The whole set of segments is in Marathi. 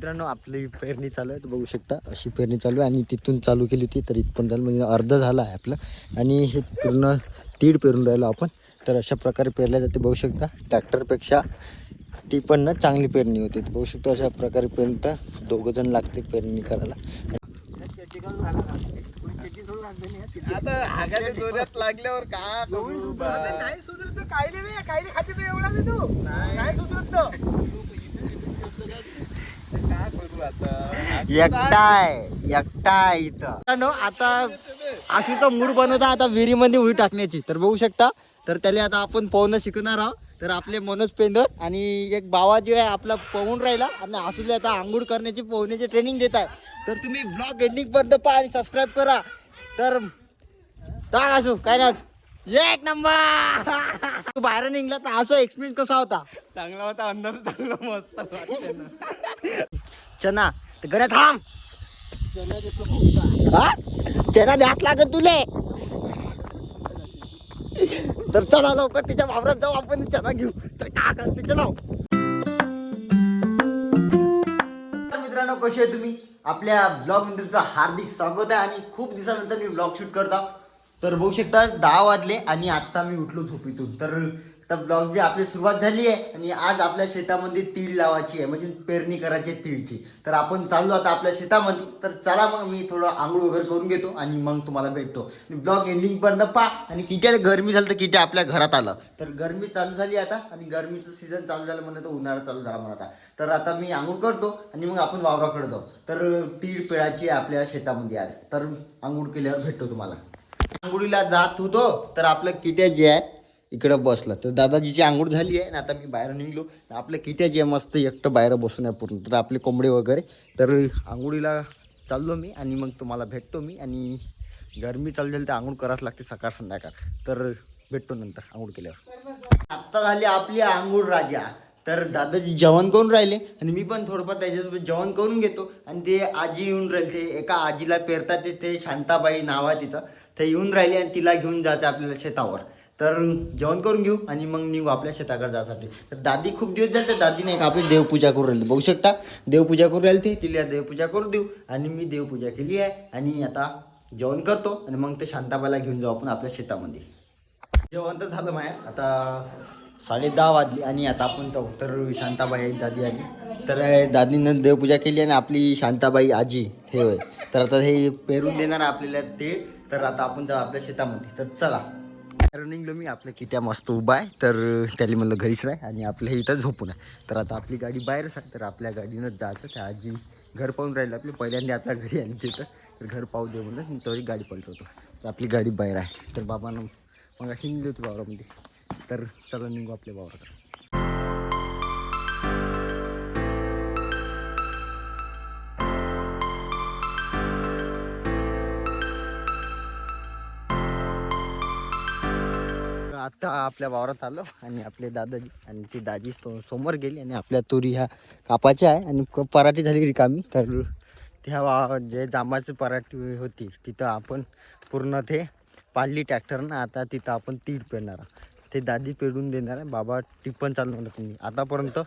मित्रांनो आपली पेरणी चालू आहे तर बघू शकता अशी पेरणी चालू आहे आणि तिथून चालू केली होती तर इथपर्यंत झालं म्हणजे अर्ध झालं आहे आपलं आणि हे पूर्ण तीड पेरून राहिलो आपण तर अशा प्रकारे पेरल्या जाते बघू शकता ट्रॅक्टरपेक्षा ती पण ना चांगली पेरणी होते तर बघू शकता अशा प्रकारे पेरणी दोघं जण लागते पेरणी करायला लागल्यावर का करू बा? नाही सुधरत तर काय नाही काय नाही खाते एवढा नाही तू नाही सुधरत तर. एकटाय एकटाय इथं. आता आशूचा मूड बनवता आता विहिरीमध्ये उडी टाकण्याची. तर बघू शकता तर त्याला आता आपण पोहणं शिकणार आहोत. तर आपले मनोज पेंदर आणि एक बावा जे आहे आपला पोहून राहिला. आणि आसूला आता आंघोळ करण्याची पोहण्याची ट्रेनिंग देत आहे. तर तुम्ही ब्लॉग एंडिंग पर्यंत पहा आणि सबस्क्राईब करा. तर टाक असू काय नाही एक नंबर! तू बाहेर निघला तर असो एक्सपिरियन्स कसा होता? चांगला होता अंदाज चांगला मस्त. चना तर गड्या थांब. हा? चना द्यास लागत तुले. तर चला लवकर तिच्या वावरात जाऊ आपण चना घेऊ. तर का करते चला. मित्रांनो कसे आहे तुम्ही? आपल्या ब्लॉगमध्ये तुमचं हार्दिक स्वागत आहे आणि खूप दिवसानंतर मी ब्लॉग शूट करता तर बघू शकता दहा वाजले आणि आत्ता मी उठलो झोपीतून. तर तर ब्लॉग आपली सुरुवात झाली आहे आणि आज आपल्या शेतामध्ये तीळ लावायची आहे म्हणजे पेरणी करायची आहे तीळची. तर आपण चाललो आता आपल्या शेतामध्ये. तर चला मग मी थोडं आंघोळ वगैरे करून घेतो आणि मग तुम्हाला भेटतो. ब्लॉग एंडिंग पर्यंत पा आणि किती गरमी झालं तर किती आपल्या घरात आलं. तर गरमी चालू झाली आता आणि गरमीचं सीझन चालू झालं म्हणलं तर उन्हाळा चालू झाला म्हणा आता. तर आता मी आंघोळ करतो आणि मग आपण वावराकडे जाऊ. तर तीळ पेळाची आहे आपल्या शेतामध्ये आज. तर आंघोळ केल्यावर भेटतो तुम्हाला. आंघोळीला जात होतो तर आपलं किट्या जे आहे इकडं बसलं. तर दादाजीची आंघोळ झाली आहे ना आता मी बाहेर निघलो. तर आपलं किट्या जे आहे मस्त एकटं बाहेर बसून आहे पूर्ण. तर आपले कोंबडे वगैरे. तर आंघोळीला चाललो मी आणि मग तुम्हाला भेटतो मी आणि गरमी चालू झाली तर आंघोळ करावंच लागते सकाळ संध्याकाळ. तर भेटतो नंतर आंघोळ केल्यावर. आत्ता झाली आपली आंघोळ राजा. तर दादाजी जेवण करून राहिले आणि मी पण थोडंफार त्याच्यासोबत जेवण करून घेतो. आणि ते आजी येऊन राहिले ते एका आजीला पेरतात ते ते शांताबाई नाव आहे तिचं. ते येऊन राहिले आणि तिला घेऊन जायचं आपल्याला शेतावर. तर जेवण करून घेऊ आणि मग निघू आपल्या शेताकडे जायसाठी. तर दादी खूप दिवस झाले तर दादीने का आपली देवपूजा करून राहिली. बघू शकता देवपूजा करू राहिली ती तिला देवपूजा करू देऊ आणि मी देवपूजा केली आहे आणि आता जेवण करतो आणि मग ते शांताबाईला घेऊन जाऊ आपण आपल्या शेतामध्ये. जेवण तर झालं माया. आता साडे दहा वाजली आणि आता आपण जाऊ. तर शांताबाई आई दादी आली. तर दादीनं देवपूजा केली आणि आपली शांताबाई आजी हे होय. तर आता हे पेरून देणार आपल्याला ते तर आता आपण जाऊ आपल्या शेतामध्ये. तर चला. रनिंगला निघलो मी आपल्या किट्या मस्त उभा आहे. तर त्याला म्हणलं घरीच नाही आणि आपल्या इथं झोपून आहे. तर आता आपली गाडी बाहेरच आहे तर आपल्या गाडीनंच जायचं. त्या आजी घर पाहून राहिलं आपली. पहिल्यांदा आपल्या घरी आणि तिथं. तर घर पाहू दे म्हणलं तरी गाडी पलटवतो. तर आपली गाडी बाहेर आहे. तर बाबांना मग अशी निघली होती वावरामध्ये. तर चला निघू आपल्या वावराकडे. आता आपल्या वावरात आलो आणि आपले दादाजी आणि ती दाजी समोर गेली आणि आपल्या तुरी ह्या कापाच्या आहे आणि क- पराठी झाली रिकामी तर त्या वा जे जांबाची पराठी होती तिथं आपण पूर्ण ते पाडली ट्रॅक्टरनं. आता तिथं आपण तीड पेरणार आहोत. ते दादी पेरून देणार आहे. बाबा टिप्पण चालवणार तुम्ही. आतापर्यंत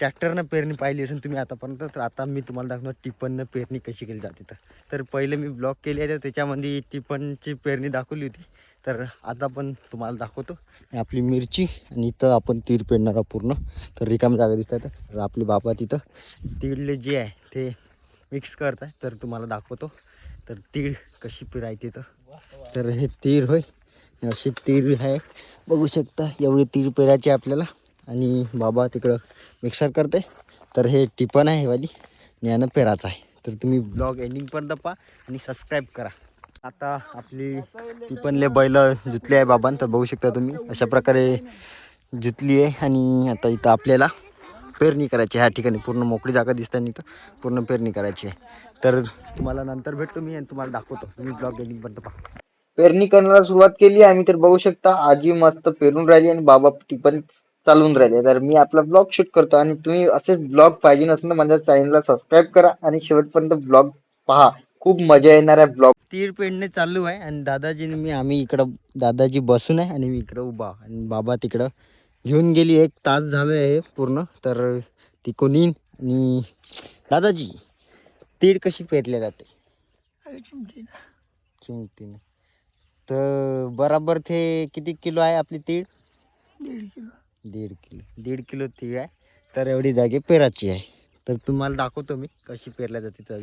ट्रॅक्टरनं पेरणी पाहिली असेल तुम्ही आतापर्यंत तर आता मी तुम्हाला दाखवणार टिपणनं पेरणी कशी केली जाते. तर पहिले मी ब्लॉग केली आहे तर त्याच्यामध्ये टिप्पणची पेरणी दाखवली होती. तर आता पण तुम्हाला दाखवतो. आपली मिरची आणि इथं आपण तीळ पेरणार आहोत पूर्ण. तर रिकामी जागा दिसत आहे तर आपले बाबा तिथं तीळले जे आहे ते मिक्स करत आहे तर तुम्हाला दाखवतो. तर तीळ कशी पिरायची तर तर हे तीळ होय. अशी तीळ आहे. बघू शकता एवढी तीळ पेरायची आपल्याला. आणि बाबा तिकडं मिक्सर करते तर हे टिपण आहे वाली. आणि यानं पेराचं आहे. तर तुम्ही ब्लॉग एंडिंग पण पहा आणि सबस्क्राईब करा. आता आपली टिपणले बैल जुतले आहे बाबां तर बघू शकता तुम्ही अशा प्रकारे जुतली आहे आणि आता इथं आपल्याला पेरणी करायची आहे. ह्या ठिकाणी पूर्ण मोकळी जागा दिसताना इथं पूर्ण पेरणी करायची आहे. तर तुम्हाला नंतर भेटतो मी आणि तुम्हाला दाखवतो. तुम्ही ब्लॉग एंडिंगपर्यंत पहा. पेरणी करण्याला सुरुवात केली आम्ही तर बघू शकता आजी मस्त पेरून राहिली आणि बाबा टिपण चालवून राहिले तर मी आपला ब्लॉग शूट करतो आणि तुम्ही असे ब्लॉग पाहिजे नसेल तर माझ्या चॅनलला सबस्क्राईब करा आणि शेवटपर्यंत ब्लॉग पहा. खूप मजा येणार आहे ब्लॉग तीर पेंडणे चालू आहे आणि दादाजीने मी आम्ही इकडं दादाजी बसून आहे आणि मी इकडं उभा आणि बाबा तिकडं घेऊन गेली एक तास झालं आहे पूर्ण. तर ती कोणी आणि दादाजी तीळ कशी पेरल्या जाते? चिमटीने. तर बराबर ते किती किलो आहे आपली तीळ दीड किलो. दीड किलो दीड किलो तीळ आहे. तर एवढी जागे पेराची आहे. तर तुम्हाला दाखवतो मी कशी पेरल्या जाते तर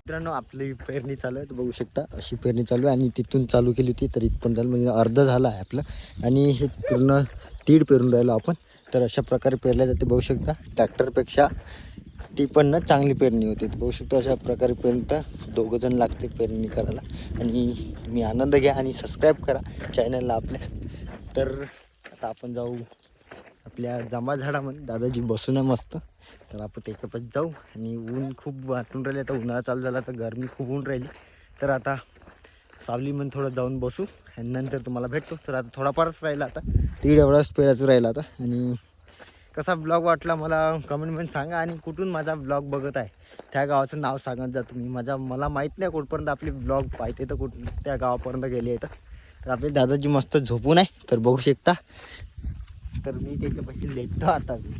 मित्रांनो आपली पेरणी चालू आहे. तर बघू शकता अशी पेरणी चालू आहे आणि तिथून चालू केली होती तर इथपर्यंत झालं म्हणजे अर्ध झालं आहे आपलं. आणि हे पूर्ण तीड पेरून राहिलो आपण. तर अशा प्रकारे पेरल्या जाते. बघू शकता ट्रॅक्टरपेक्षा ती पण ना चांगली पेरणी होते. बघू शकता अशा प्रकारे पर्यंत दोघं जण लागते पेरणी करायला. आणि तुम्ही आनंद घ्या आणि सबस्क्राईब करा चॅनलला आपल्या. तर आता आपण जाऊ आपल्या जांभा झाडामध्ये. दादाजी बसून आहे मस्त. तर आपण त्याच्यापाशी जाऊ. आणि ऊन खूप वाटून राहिले आता उन्हाळा चालू झाला तर गरमी खूप ऊन राहिली. तर आता सावलीमध्ये थोडं जाऊन बसू. आणि नंतर तुम्हाला भेटतो. तर आता थोडाफारच राहिला आता. तीड एवढाच पेरायचं राहिला आता. आणि कसा ब्लॉग वाटला मला कमेंटमध्ये सांगा. आणि कुठून माझा ब्लॉग बघत आहे त्या गावाचं नाव सांगत जा तुम्ही. माझा मला माहीत नाही कुठपर्यंत आपली ब्लॉग पाहते तर कुठ त्या गावापर्यंत गेले तर. तर आपले दादाजी मस्त झोपून आहे. तर बघू शकता. तर मी त्याच्यापाशी लेटतो आता मी.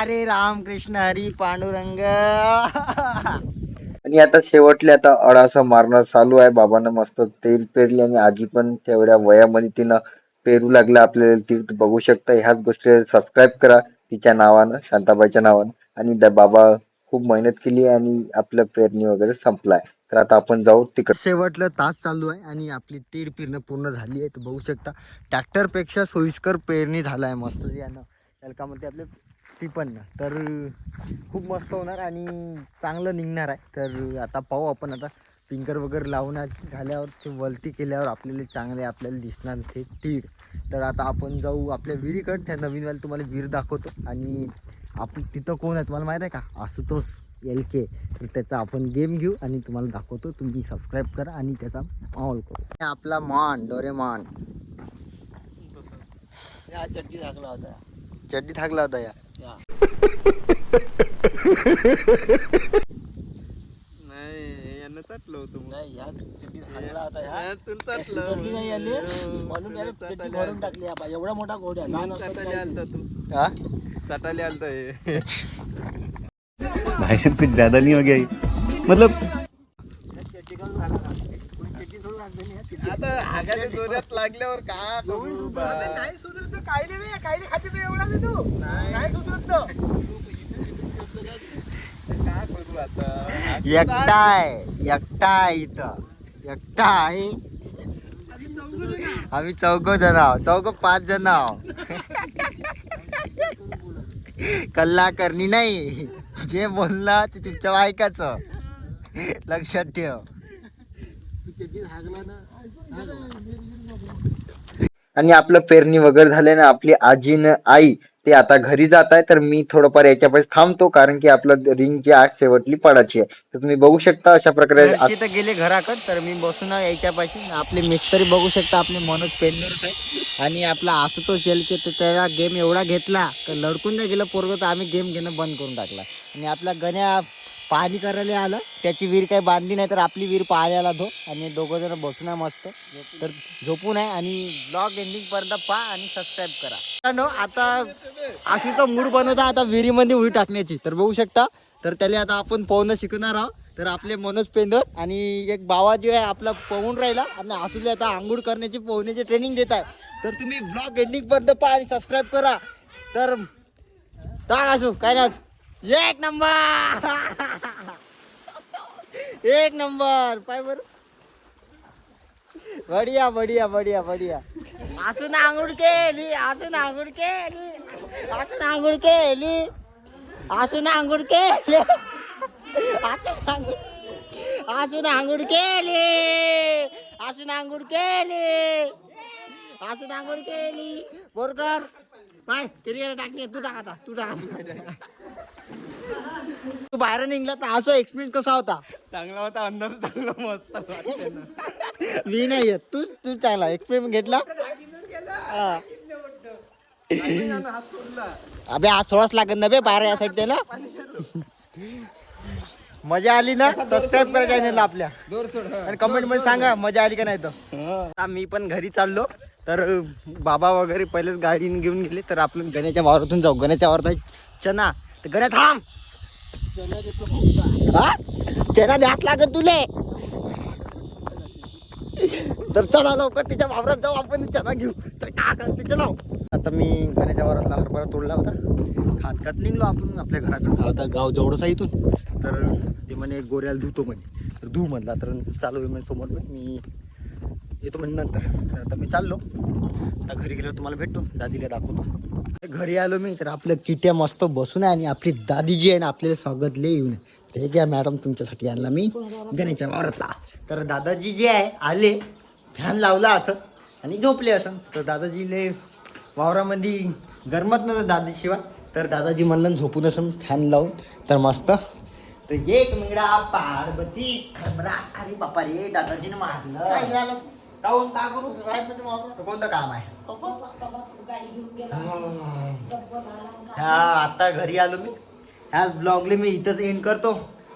अरे रामकृष्ण हरी पांडुरंग. आणि आता शेवटले आता अडासा मारणं चालू आहे. बाबांना मस्त तेल पेरले आणि आजी पण तेवढ्या वयामध्ये तिनं पेरू लागलं आपल्याला ती बघू शकता. ह्याच गोष्टी सबस्क्राईब करा. तिच्या नावानं शांताबाईच्या नावानं. आणि द- बाबा खूप मेहनत केली आणि आपलं पेरणी वगैरे संपलाय. तर आता आपण जाऊ तिकडे. शेवटलं तास चालू आहे आणि आपली तीड पिरणं पूर्ण झाली आहे. तर बघू शकता ट्रॅक्टरपेक्षा सोयीस्कर पेरणी झाला आहे मस्त. यानं एलकामध्ये आपले टिपन्न तर खूप मस्त होणार आणि चांगलं निघणार आहे. तर आता पाहू आपण आता. पिंकर वगैरे लावून झाल्यावर ते वलती केल्यावर आपल्याला चांगले आपल्याला दिसणार ते तीड. तर आता आपण जाऊ आपल्या विहिरीकडे. त्या नवीन तुम्हाला विहीर दाखवतो. आणि आपण तिथं कोण आहे तुम्हाला माहीत आहे का? आशुतोष. एल के तर त्याचा आपण गेम घेऊ आणि तुम्हाला दाखवतो. तुम्ही सबस्क्राईब करा आणि त्याचा माहोल करू. आपला मान डोरेमान. या चड्डी टाकला होता. चड्डी थाकला होता या. नाही यांना चाटलं होतं. नाही या चड्डी टाकला होता ह्या हा, तुला चाटलं. चड्डी नाही आली म्हणून याला चड्डी भरून टाकली आपण. एवढा मोठा घोड्या लहान असताना चाटायला आलता तू. हा? चाटायला आलता हे. भाई कुछ ज्यादा नहीं हो गया ये? मतलब जोरात लागल्यावर का सुधरत नाही, खाते एवढा तू नाही सुधरत एकटा आहे एकटा आहे इथं. एकटा आहे आम्ही चौघ जण आहोत. चौघ पाच जण आहोत. कल्ला करणी नाही. जे बोलला ते चुपचाप ऐकायचं लक्षात ठेव. आणि आपलं पेरणी वगैरे झाले ना आपली आजी न आई ते आता घरी जात आहे तर मी थोडंफार याच्यापाशी थांबतो कारण की आपलं रिंग जी आग शेवटली पडायची आहे. तर तुम्ही बघू शकता अशा प्रकारे तर गेले घराकड तर मी बसून आहे याच्यापाशी आपले मिस्त्री बघू शकता आपले मनोज पेंदरच आहे आणि आपला आशुतोष येलके तर त्याला गेम एवढा घेतला तर लडकून नाही गेलं पोरगं तर आम्ही गेम घेणं बंद करून टाकला. आणि आपला गण्या पाणी करायला आलं. त्याची विहीर काही बांधली नाही तर आपली विहीर पाहायला धो आणि दोघं जण बसून आहे मस्त. तर झोपून आहे आणि ब्लॉग एंडिंग पर्यंत पहा आणि सबस्क्राईब करा. आता आशूचा मूड बनवता आता विहिरीमध्ये उडी टाकण्याची. तर बघू शकता तर त्याला आता आपण पोहणं शिकणार आहोत. तर आपले मनोज पेंदर आणि एक बाबा आहे आपला पोहून राहिला. आणि आसूला आता आंघोळ करण्याची पोहण्याची ट्रेनिंग देत आहे. तर तुम्ही ब्लॉग एंडिंग पर्यंत पहा आणि सबस्क्राईब करा. तर टाक असू काय ना एक नंबर. एक नंबर. पाय बर. बढिया बढिया बढिया बढिया. असून आंघोळ केली असं आंघोळ केली असं आंघोळ केली असून आंघोळ केली असून आंघोळ असं आंघोळ केली असून आंघोळ केली असं आंघोळ केली. बोरकर पाय किती टाकली? तू टाका तू टाका तू बाहेर निघला तर असं एक्सपिरियन्स कसा होता? चांगला होता अंदाज चांगला मस्त. मी नाही येत. तू तू चांगला एक्सपेरिमेंट घेतला? हा. अबे आज थोडाच लागत ना बे बाहेर यासाठी त्याला मजा आली ना? सबस्क्राईब करा चॅनलला आपल्या. आणि कमेंटमध्ये सांगा मजा आली का नाही तर. आता मी पण घरी चाललो. तर बाबा वगैरे पहिलेच गाडीने घेऊन गेले. तर आपण गण्याच्या वावरातून जाऊ. गण्याच्या वावरात आहे चना. तर गण्या थांब! हा? चेना द्यास लागत तुले. तर चला लवकर त्याच्या वावरात जाऊ आपण चना घेऊ. तर का करते चला. आता मी गण्याच्या वावरातला हरभरा तोडला होता. खात खात निघलो आपण आपल्या घराकडे. आता गाव जवळच आहे इथून. तर ते म्हणे गोऱ्याला धुतो म्हणे. तर धू म्हणला तर चालू आहे म्हणे समोर. मी येतो म्हणजे नंतर. तर आता मी चाललो. आता घरी गेलो तुम्हाला भेटतो. दादीला दाखवतो. घरी आलो मी तर आपलं किट्या मस्त बसून आहे आणि आपली दादी जी आहे ना आपल्याला स्वागत लय येऊन. ते घ्या मॅडम तुमच्यासाठी आणला मी गणेशच्या वावरातला. तर दादाजी जे आहे आले फॅन लावला असं आणि झोपले असं. तर दादाजी लय वावरामध्ये गरमत नव्हतं दादाशिवाय तर दादाजी म्हणलं झोपून असं फॅन लावून. तर मस्त. तर एक मिंगडा पार्वती हरभरा अरे बापा रे दादाजीने मारलं. काहून का करू? तर कोणतं काम आहे? हा आता घरी आलो मी. ह्या ब्लॉगले मी इथंच एंड करतो.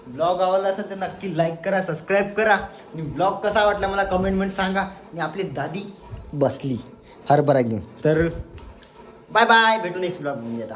ब्लॉग आवडला असेल तर नक्की लाईक करा सबस्क्राईब करा. आणि ब्लॉग कसा वाटला मला कमेंटमेंट सांगा. आणि आपली दादी बसली. हरभरा घेऊन. तर बाय बाय भेटू नेक्स्ट ब्लॉग म्हणजे आता.